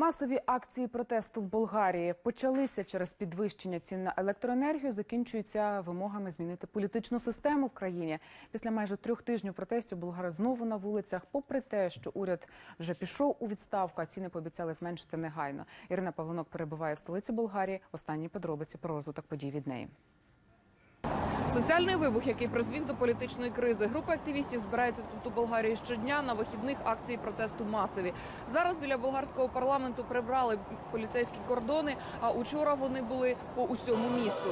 Масові акції протесту в Болгарії почалися через підвищення цін на електроенергію, закінчуються вимогами змінити політичну систему в країні. Після майже трьох тижнів протестів болгари знову на вулицях, попри те, що уряд вже пішов у відставку, а ціни пообіцяли зменшити негайно. Ірина Павлонок перебуває в столиці Болгарії. Останні подробиці про розвиток подій від неї. Соціальний вибух, який призвів до політичної кризи. Група активістів збирається тут у Болгарії щодня на вихідних акції протесту масові. Зараз біля болгарського парламенту прибрали поліцейські кордони. А учора вони були по усьому місту.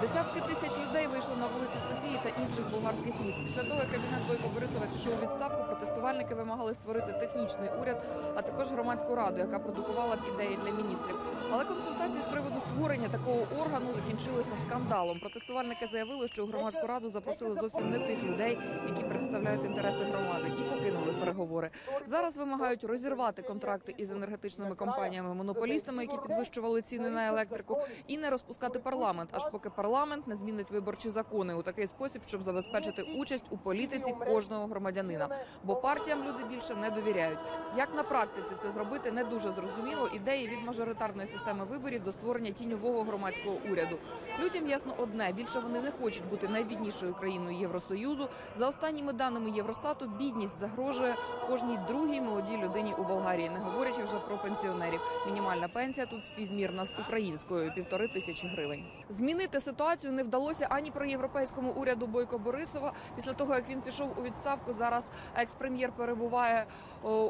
Десятки тисяч людей вийшли на вулиці Софії та інших болгарських міст. Після того, як кабінет Бойко Борисова пішов у відставку, протестувальники вимагали створити технічний уряд, а також громадську раду, яка продукувала б ідеї для міністрів. Але консультації з приводу створення такого органу закінчилися скандалом. Протестувальники заявили, що у громадську раду запросили зовсім не тих людей, які представляють інтереси громади, і покинули переговори. Зараз вимагають розірвати контракти із енергетичними компаніями-монополістами, які підвищували ціни на електрику, і не розпускати парламент, аж поки парламент не змінить виборчі закони у такий спосіб, щоб забезпечити участь у політиці кожного громадянина. Бо партіям люди більше не довіряють. Як на практиці це зробити не дуже зрозуміло. Ідеї від мажоритарної системи виборів до створення тіньового громадського уряду. Людям ясно одне: більше вони не хочуть бути найбіднішою країною Євросоюзу. За останніми даними Євростату, бідність загрожує кожній другій молодій людині у Болгарії, не говорячи вже про пенсіонерів. Мінімальна пенсія тут співмірна з українською півтори тисячі гривень. Змінити ситуацію не вдалося ані про європейському уряду Бойко Борисова. Після того як він пішов у відставку, зараз екс-прем'єр перебуває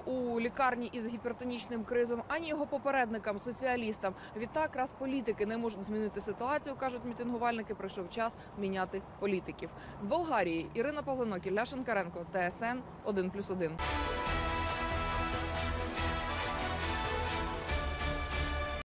у лікарні із гіпертонічним кризом, ані його попередникам, соціалістам. Відтак, раз політики не можуть змінити ситуацію, кажуть мітингувальники. Прийшов час міняти політиків з Болгарії. Ірина Павленок, Ілля Шенкаренко, ТСН 1+,1.